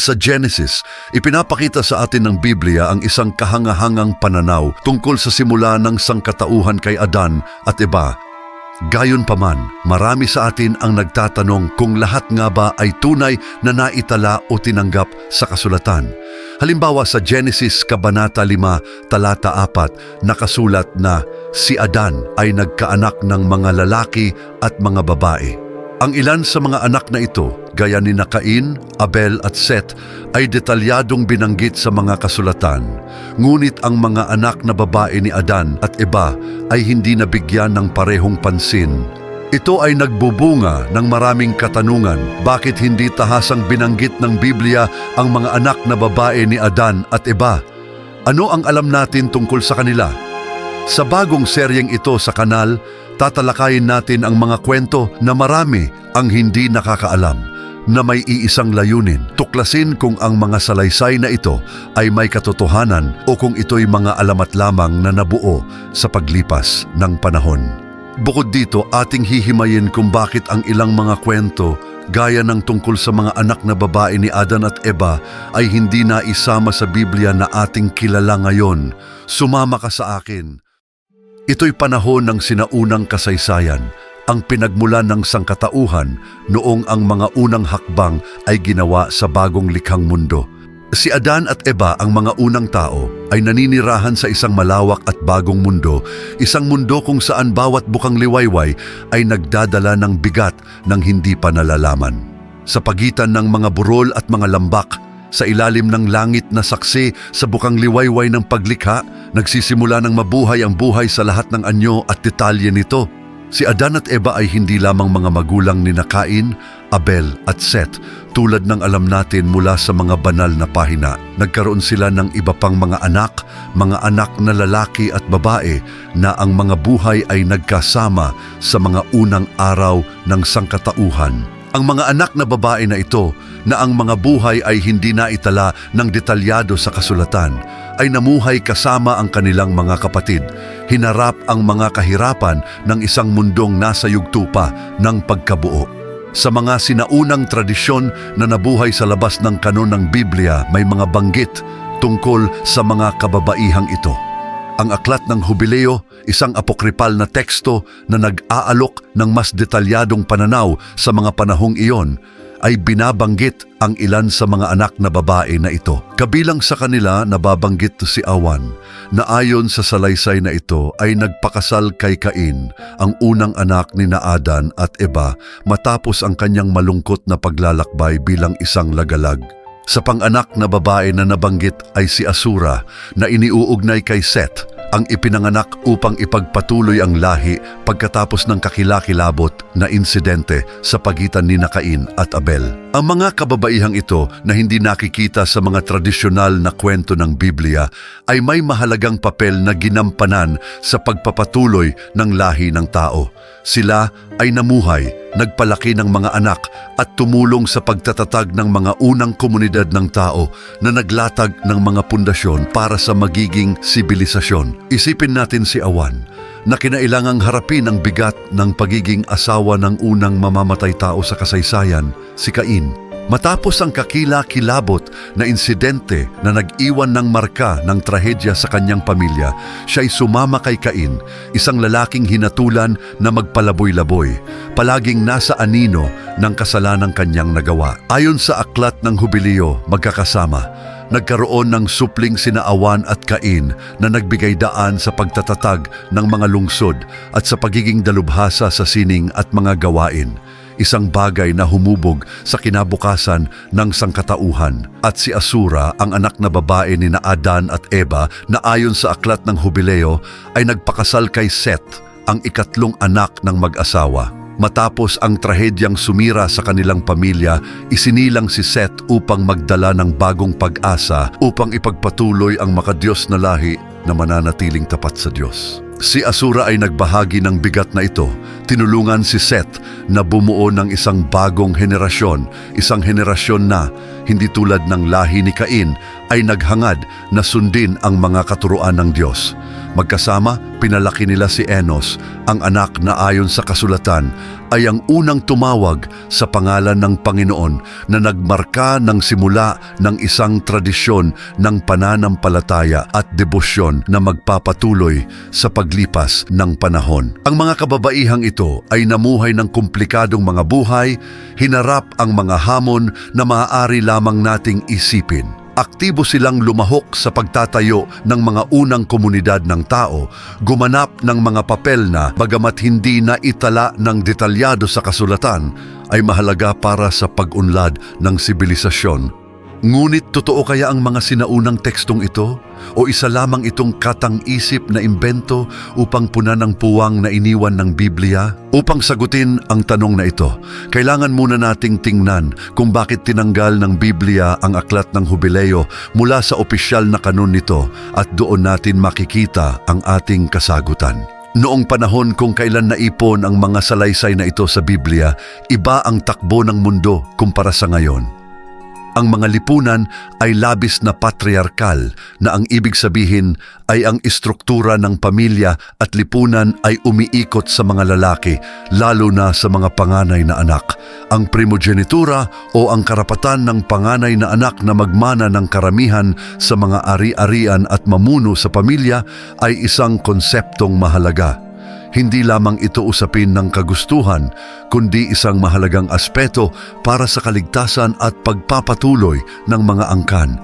Sa Genesis, ipinapakita sa atin ng Biblia ang isang kahangahangang pananaw tungkol sa simula ng sangkatauhan kay Adan at Eva. Gayon paman, marami sa atin ang nagtatanong kung lahat nga ba ay tunay na naitala o tinanggap sa kasulatan. Halimbawa sa Genesis Kabanata 5, Talata 4, nakasulat na si Adan ay nagkaanak ng mga lalaki at mga babae. Ang ilan sa mga anak na ito, gaya ni Cain, Abel at Seth, ay detalyadong binanggit sa mga kasulatan. Ngunit ang mga anak na babae ni Adan at Eva ay hindi nabigyan ng parehong pansin. Ito ay nagbubunga ng maraming katanungan. Bakit hindi tahasang binanggit ng Biblia ang mga anak na babae ni Adan at Eva? Ano ang alam natin tungkol sa kanila? Sa bagong seryeng ito sa kanal, tatalakayin natin ang mga kwento na marami ang hindi nakakaalam na may iisang layunin. Tuklasin kung ang mga salaysay na ito ay may katotohanan o kung ito'y mga alamat lamang na nabuo sa paglipas ng panahon. Bukod dito, ating hihimayin kung bakit ang ilang mga kwento gaya ng tungkol sa mga anak na babae ni Adan at Eva ay hindi na isama sa Biblia na ating kilala ngayon. Sumama ka sa akin. Ito'y panahon ng sinaunang kasaysayan, ang pinagmulan ng sangkatauhan noong ang mga unang hakbang ay ginawa sa bagong likhang mundo. Si Adan at Eva, ang mga unang tao, ay naninirahan sa isang malawak at bagong mundo, isang mundo kung saan bawat bukang liwayway ay nagdadala ng bigat ng hindi pa nalalaman. Sa pagitan ng mga burol at mga lambak, sa ilalim ng langit na saksi sa bukang liwayway ng paglikha, nagsisimula ng mabuhay ang buhay sa lahat ng anyo at detalye nito. Si Adan at Eva ay hindi lamang mga magulang ni Cain, Abel at Seth tulad ng alam natin mula sa mga banal na pahina. Nagkaroon sila ng iba pang mga anak, mga anak na lalaki at babae na ang mga buhay ay nagkasama sa mga unang araw ng sangkatauhan. Ang mga anak na babae na ito na ang mga buhay ay hindi naitala ng detalyado sa kasulatan ay namuhay kasama ang kanilang mga kapatid. Hinarap ang mga kahirapan ng isang mundong nasa yugto ng pagkabuo. Sa mga sinaunang tradisyon na nabuhay sa labas ng kanon ng Biblia may mga banggit tungkol sa mga kababaihang ito. Ang aklat ng Hubileo, isang apokripal na teksto na nag-aalok ng mas detalyadong pananaw sa mga panahong iyon, ay binabanggit ang ilan sa mga anak na babae na ito. Kabilang sa kanila nababanggit si Awan na ayon sa salaysay na ito ay nagpakasal kay Cain, ang unang anak ni na Adan at Eva matapos ang kanyang malungkot na paglalakbay bilang isang lagalag. Sa panganak na babae na nabanggit ay si Asura na iniuugnay kay Seth ang ipinanganak upang ipagpatuloy ang lahi pagkatapos ng kakilakilabot na insidente sa pagitan ni Cain at Abel. Ang mga kababaihang ito na hindi nakikita sa mga tradisyonal na kwento ng Biblia ay may mahalagang papel na ginampanan sa pagpapatuloy ng lahi ng tao. Sila ay namuhay, nagpalaki ng mga anak at tumulong sa pagtatatag ng mga unang komunidad ng tao na naglatag ng mga pundasyon para sa magiging sibilisasyon. Isipin natin si Awan na kinailangang harapin ang bigat ng pagiging asawa ng unang mamamatay tao sa kasaysayan, si Cain. Matapos ang kakila-kilabot na insidente na nag-iwan ng marka ng trahedya sa kanyang pamilya, siya'y sumama kay Cain, isang lalaking hinatulan na magpalaboy-laboy, palaging nasa anino ng kasalanang kanyang nagawa. Ayon sa aklat ng Hubileo, magkakasama, nagkaroon ng supling sina Awan at Cain na nagbigay daan sa pagtatatag ng mga lungsod at sa pagiging dalubhasa sa sining at mga gawain isang bagay na humubog sa kinabukasan ng sangkatauhan. At si Asura, ang anak na babae ni Adan at Eva na ayon sa aklat ng Hubileo ay nagpakasal kay Seth, ang ikatlong anak ng mag-asawa. Matapos ang trahedyang sumira sa kanilang pamilya, isinilang si Seth upang magdala ng bagong pag-asa upang ipagpatuloy ang makadiyos na lahi na mananatiling tapat sa Diyos. Si Asura ay nagbahagi ng bigat na ito. Tinulungan si Seth na bumuo ng isang bagong henerasyon, isang henerasyon na, hindi tulad ng lahi ni Cain, ay naghangad na sundin ang mga katuruan ng Diyos. Magkasama, pinalaki nila si Enos, ang anak na ayon sa kasulatan ay ang unang tumawag sa pangalan ng Panginoon na nagmarka ng simula ng isang tradisyon ng pananampalataya at debosyon na magpapatuloy sa paglipas ng panahon. Ang mga kababaihang ito ay namuhay ng komplikadong mga buhay, hinarap ang mga hamon na maaari lamang nating isipin. Aktibo silang lumahok sa pagtatayo ng mga unang komunidad ng tao, gumanap ng mga papel na bagamat hindi na itala ng detalyado sa kasulatan, ay mahalaga para sa pag-unlad ng sibilisasyon. Ngunit totoo kaya ang mga sinaunang tekstong ito? O isa lamang itong katang-isip na imbento upang punan ang puwang na iniwan ng Biblia? Upang sagutin ang tanong na ito, kailangan muna nating tingnan kung bakit tinanggal ng Biblia ang aklat ng Hubileo mula sa opisyal na kanun nito at doon natin makikita ang ating kasagutan. Noong panahon kung kailan naipon ang mga salaysay na ito sa Biblia, iba ang takbo ng mundo kumpara sa ngayon. Ang mga lipunan ay labis na patriarkal na ang ibig sabihin ay ang istruktura ng pamilya at lipunan ay umiikot sa mga lalaki, lalo na sa mga panganay na anak. Ang primogenitura o ang karapatan ng panganay na anak na magmana ng karamihan sa mga ari-arian at mamuno sa pamilya ay isang konseptong mahalaga. Hindi lamang ito usapin ng kagustuhan, kundi isang mahalagang aspeto para sa kaligtasan at pagpapatuloy ng mga angkan.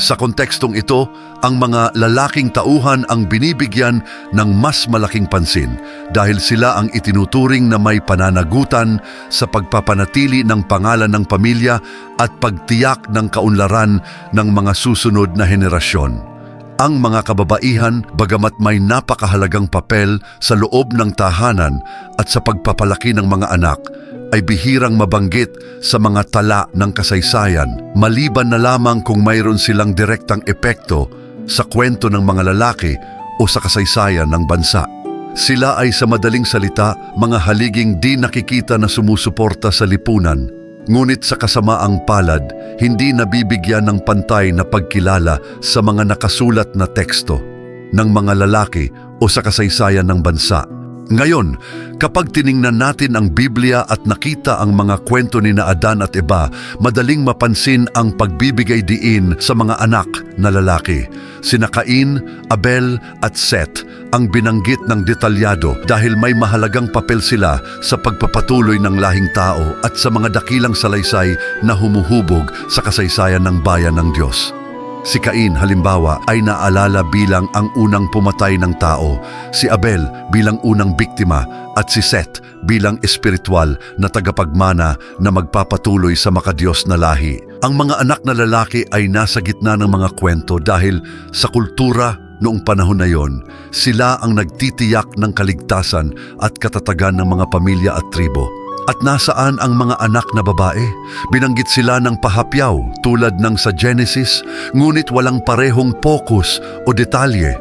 Sa kontekstong ito, ang mga lalaking tauhan ang binibigyan ng mas malaking pansin dahil sila ang itinuturing na may pananagutan sa pagpapanatili ng pangalan ng pamilya at pagtiyak ng kaunlaran ng mga susunod na henerasyon. Ang mga kababaihan, bagamat may napakahalagang papel sa loob ng tahanan at sa pagpapalaki ng mga anak, ay bihirang mabanggit sa mga tala ng kasaysayan, maliban na lamang kung mayroon silang direktang epekto sa kwento ng mga lalaki o sa kasaysayan ng bansa. Sila ay sa madaling salita mga haliging di nakikita na sumusuporta sa lipunan Ngunit sa kasamaang palad, hindi nabibigyan ng pantay na pagkilala sa mga nakasulat na teksto ng mga lalaki o sa kasaysayan ng bansa. Ngayon, kapag tiningnan natin ang Biblia at nakita ang mga kwento ni na Adan at Eba, madaling mapansin ang pagbibigay diin sa mga anak na lalaki. Sina Cain, Abel at Seth ang binanggit ng detalyado dahil may mahalagang papel sila sa pagpapatuloy ng lahing tao at sa mga dakilang salaysay na humuhubog sa kasaysayan ng bayan ng Diyos. Si Cain halimbawa ay naalala bilang ang unang pumatay ng tao, si Abel bilang unang biktima at si Seth bilang espiritual na tagapagmana na magpapatuloy sa makadiyos na lahi. Ang mga anak na lalaki ay nasa gitna ng mga kwento dahil sa kultura noong panahon na yon, sila ang nagtitiyak ng kaligtasan at katatagan ng mga pamilya at tribo. At nasaan ang mga anak na babae? Binanggit sila ng pahapyaw tulad ng sa Genesis, ngunit walang parehong focus o detalye.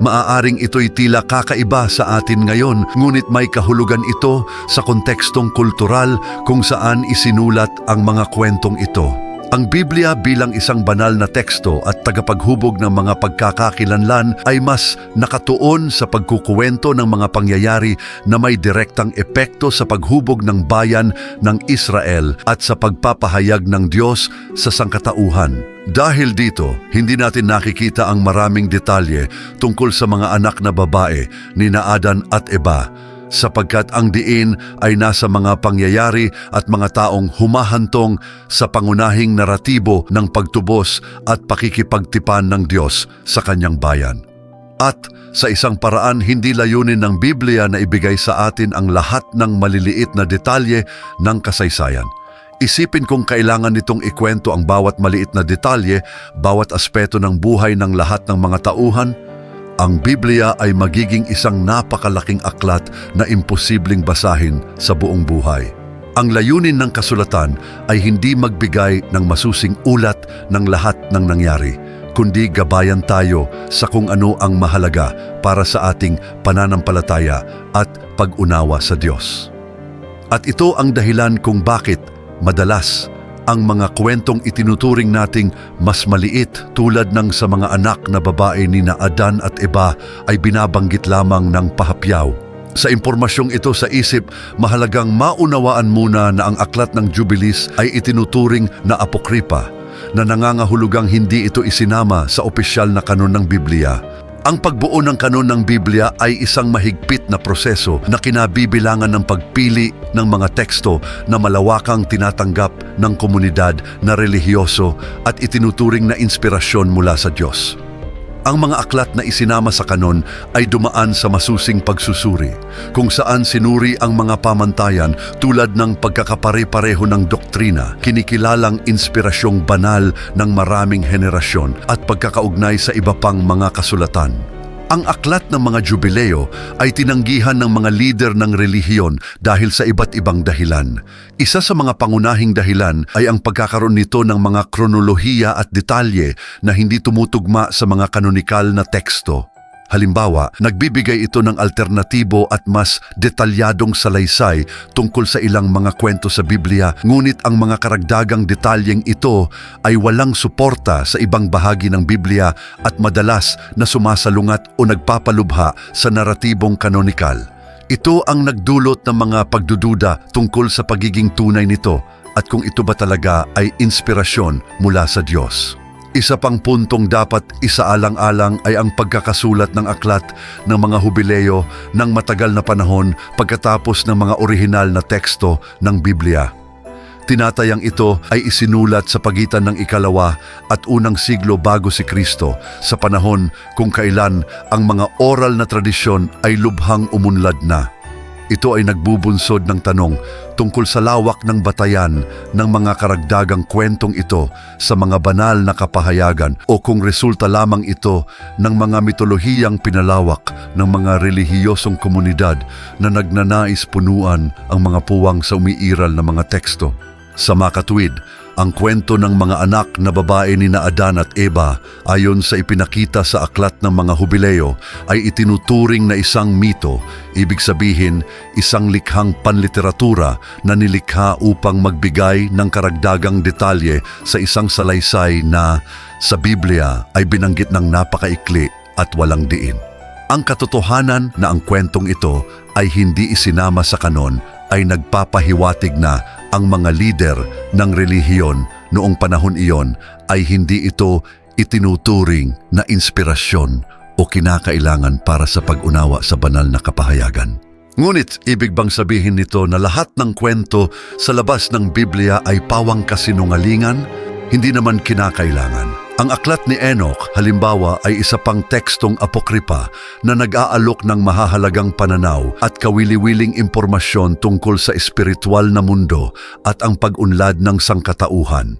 Maaaring ito'y tila kakaiba sa atin ngayon, ngunit may kahulugan ito sa kontekstong kultural kung saan isinulat ang mga kwentong ito. Ang Biblia bilang isang banal na teksto at tagapaghubog ng mga pagkakakilanlan ay mas nakatuon sa pagkukuwento ng mga pangyayari na may direktang epekto sa paghubog ng bayan ng Israel at sa pagpapahayag ng Diyos sa sangkatauhan. Dahil dito, hindi natin nakikita ang maraming detalye tungkol sa mga anak na babae ni Naadan at Eba sapagkat ang diin ay nasa mga pangyayari at mga taong humahantong sa pangunahing naratibo ng pagtubos at pakikipagtipan ng Diyos sa kanyang bayan. At sa isang paraan hindi layunin ng Biblia na ibigay sa atin ang lahat ng maliliit na detalye ng kasaysayan. Isipin kung kailangan nitong ikwento ang bawat maliit na detalye, bawat aspeto ng buhay ng lahat ng mga tauhan, ang Biblia ay magiging isang napakalaking aklat na imposibleng basahin sa buong buhay. Ang layunin ng kasulatan ay hindi magbigay ng masusing ulat ng lahat ng nangyari, kundi gabayan tayo sa kung ano ang mahalaga para sa ating pananampalataya at pag-unawa sa Diyos. At ito ang dahilan kung bakit madalas ang mga kwentong itinuturing nating mas maliit tulad ng sa mga anak na babae ni na Adan at Eba ay binabanggit lamang ng pahapyaw. Sa impormasyong ito sa isip, mahalagang maunawaan muna na ang aklat ng Jubilees ay itinuturing na apokripa, na nangangahulugang hindi ito isinama sa opisyal na kanon ng Biblia. Ang pagbuo ng kanon ng Biblia ay isang mahigpit na proseso na kinabibilangan ng pagpili ng mga teksto na malawakang tinatanggap ng komunidad na relihiyoso at itinuturing na inspirasyon mula sa Diyos. Ang mga aklat na isinama sa kanon ay dumaan sa masusing pagsusuri, kung saan sinuri ang mga pamantayan tulad ng pagkakapare-pareho ng doktrina, kinikilalang inspirasyong banal ng maraming henerasyon at pagkakaugnay sa iba pang mga kasulatan. Ang aklat ng mga jubileo ay tinanggihan ng mga lider ng relihiyon dahil sa iba't ibang dahilan. Isa sa mga pangunahing dahilan ay ang pagkakaroon nito ng mga kronolohiya at detalye na hindi tumutugma sa mga kanonikal na teksto. Halimbawa, nagbibigay ito ng alternatibo at mas detalyadong salaysay tungkol sa ilang mga kwento sa Biblia, ngunit ang mga karagdagang detalyeng ito ay walang suporta sa ibang bahagi ng Biblia at madalas na sumasalungat o nagpapalubha sa naratibong kanonikal. Ito ang nagdulot ng mga pagdududa tungkol sa pagiging tunay nito at kung ito ba talaga ay inspirasyon mula sa Diyos. Isa pang puntong dapat isaalang-alang ay ang pagkakasulat ng aklat ng mga hubileo ng matagal na panahon pagkatapos ng mga orihinal na teksto ng Biblia. Tinatayang ito ay isinulat sa pagitan ng ikalawa at unang siglo bago si Kristo sa panahon kung kailan ang mga oral na tradisyon ay lubhang umunlad na. Ito ay nagbubunsod ng tanong tungkol sa lawak ng batayan ng mga karagdagang kwentong ito sa mga banal na kapahayagan o kung resulta lamang ito ng mga mitolohiyang pinalawak ng mga relihiyosong komunidad na nagnanais punuan ang mga puwang sa umiiral na mga teksto. Sa makatwid, ang kwento ng mga anak na babae ni na Adan at Eva ayon sa ipinakita sa aklat ng mga hubileo ay itinuturing na isang mito, ibig sabihin isang likhang panliteratura na nilikha upang magbigay ng karagdagang detalye sa isang salaysay na sa Biblia ay binanggit ng napakaikli at walang diin. Ang katotohanan na ang kwentong ito ay hindi isinama sa kanon ay nagpapahiwatig na ang mga lider ng relihiyon noong panahon iyon ay hindi ito itinuturing na inspirasyon o kinakailangan para sa pag-unawa sa banal na kapahayagan. Ngunit ibig bang sabihin nito na lahat ng kwento sa labas ng Biblia ay pawang kasinungalingan? Hindi naman kinakailangan. Ang aklat ni Enoch, halimbawa, ay isa pang tekstong apokripa na nag-aalok ng mahahalagang pananaw at kawili-wiling impormasyon tungkol sa espiritual na mundo at ang pag-unlad ng sangkatauhan.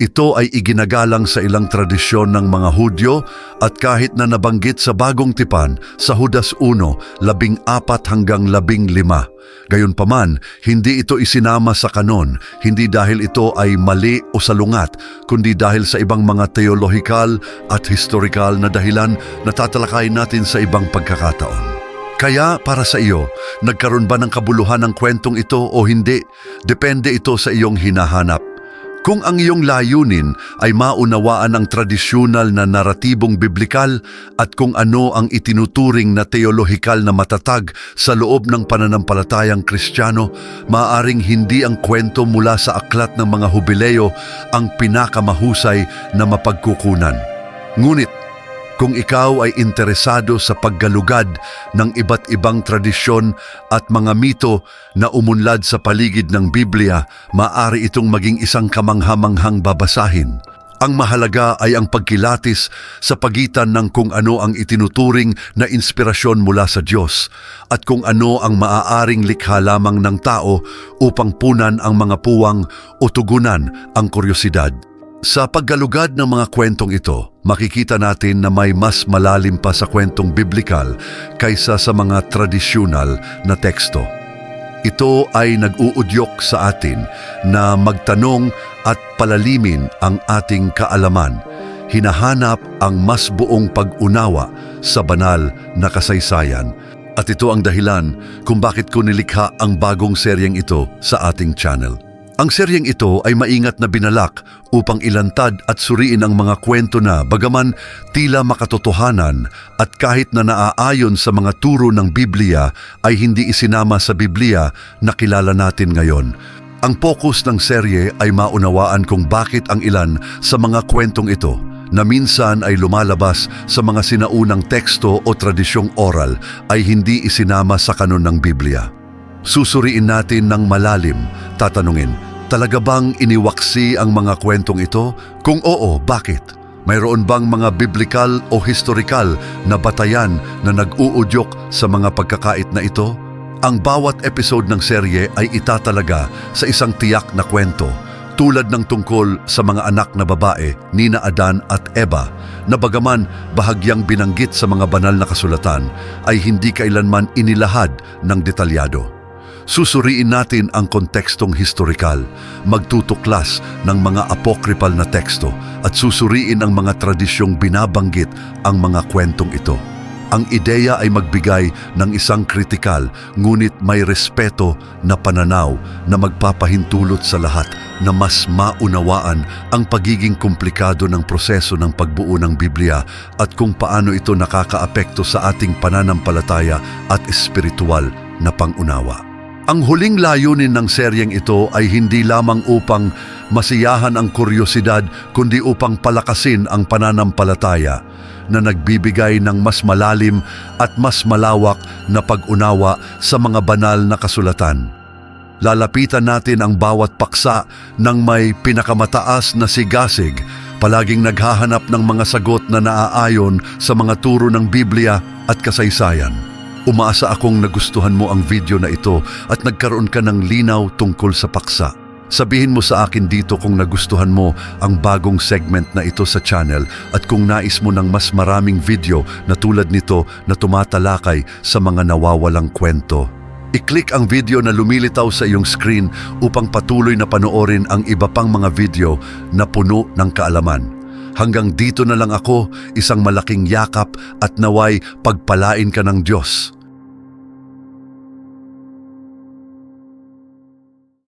Ito ay iginagalang sa ilang tradisyon ng mga Hudyo at kahit na nabanggit sa bagong tipan sa Hudas 1, labing apat hanggang labing lima. Gayunpaman, hindi ito isinama sa kanon, hindi dahil ito ay mali o salungat, kundi dahil sa ibang mga teolohikal at historikal na dahilan na tatalakayin natin sa ibang pagkakataon. Kaya para sa iyo, nagkaroon ba ng kabuluhan ng kwentong ito o hindi? Depende ito sa iyong hinahanap. Kung ang iyong layunin ay maunawaan ang tradisyonal na naratibong biblikal at kung ano ang itinuturing na teolohikal na matatag sa loob ng pananampalatayang kristyano, maaring hindi ang kwento mula sa aklat ng mga hubileo ang pinakamahusay na mapagkukunan. Ngunit kung ikaw ay interesado sa paggalugad ng iba't ibang tradisyon at mga mito na umunlad sa paligid ng Biblia, maaari itong maging isang kamanghamanghang babasahin. Ang mahalaga ay ang pagkilatis sa pagitan ng kung ano ang itinuturing na inspirasyon mula sa Diyos at kung ano ang maaaring likha lamang ng tao upang punan ang mga puwang o tugunan ang kuryosidad. Sa paggalugad ng mga kwentong ito, makikita natin na may mas malalim pa sa kwentong biblikal kaysa sa mga tradisyonal na teksto. Ito ay nag-uudyok sa atin na magtanong at palalimin ang ating kaalaman. Hinahanap ang mas buong pag-unawa sa banal na kasaysayan. At ito ang dahilan kung bakit ko nilikha ang bagong seryeng ito sa ating channel. Ang seryeng ito ay maingat na binalak upang ilantad at suriin ang mga kwento na bagaman tila makatotohanan at kahit na naaayon sa mga turo ng Biblia ay hindi isinama sa Biblia na kilala natin ngayon. Ang focus ng serye ay maunawaan kung bakit ang ilan sa mga kwentong ito na minsan ay lumalabas sa mga sinaunang teksto o tradisyong oral ay hindi isinama sa kanon ng Biblia. Susuriin natin ng malalim, tatanungin, talaga bang iniwaksi ang mga kwentong ito? Kung oo, bakit? Mayroon bang mga biblical o historical na batayan na nag-uudyok sa mga pagkakait na ito? Ang bawat episode ng serye ay itatalaga sa isang tiyak na kwento, tulad ng tungkol sa mga anak na babae, Nina Adan at Eva, na bagaman bahagyang binanggit sa mga banal na kasulatan, ay hindi kailanman inilahad ng detalyado. Susuriin natin ang kontekstong historikal, magtutuklas ng mga apocryphal na teksto at susuriin ang mga tradisyong binabanggit ang mga kwentong ito. Ang ideya ay magbigay ng isang kritikal ngunit may respeto na pananaw na magpapahintulot sa lahat na mas maunawaan ang pagiging komplikado ng proseso ng pagbuo ng Biblia at kung paano ito nakakaapekto sa ating pananampalataya at espiritual na pangunawa. Ang huling layunin ng seryeng ito ay hindi lamang upang masiyahan ang kuryosidad kundi upang palakasin ang pananampalataya na nagbibigay ng mas malalim at mas malawak na pag-unawa sa mga banal na kasulatan. Lalapitan natin ang bawat paksa ng may pinakamataas na sigasig, palaging naghahanap ng mga sagot na naaayon sa mga turo ng Biblia at kasaysayan. Umaasa akong nagustuhan mo ang video na ito at nagkaroon ka ng linaw tungkol sa paksa. Sabihin mo sa akin dito kung nagustuhan mo ang bagong segment na ito sa channel at kung nais mo ng mas maraming video na tulad nito na tumatalakay sa mga nawawalang kwento. I-click ang video na lumilitaw sa iyong screen upang patuloy na panoorin ang iba pang mga video na puno ng kaalaman. Hanggang dito na lang ako, isang malaking yakap at naway pagpalain ka ng Diyos.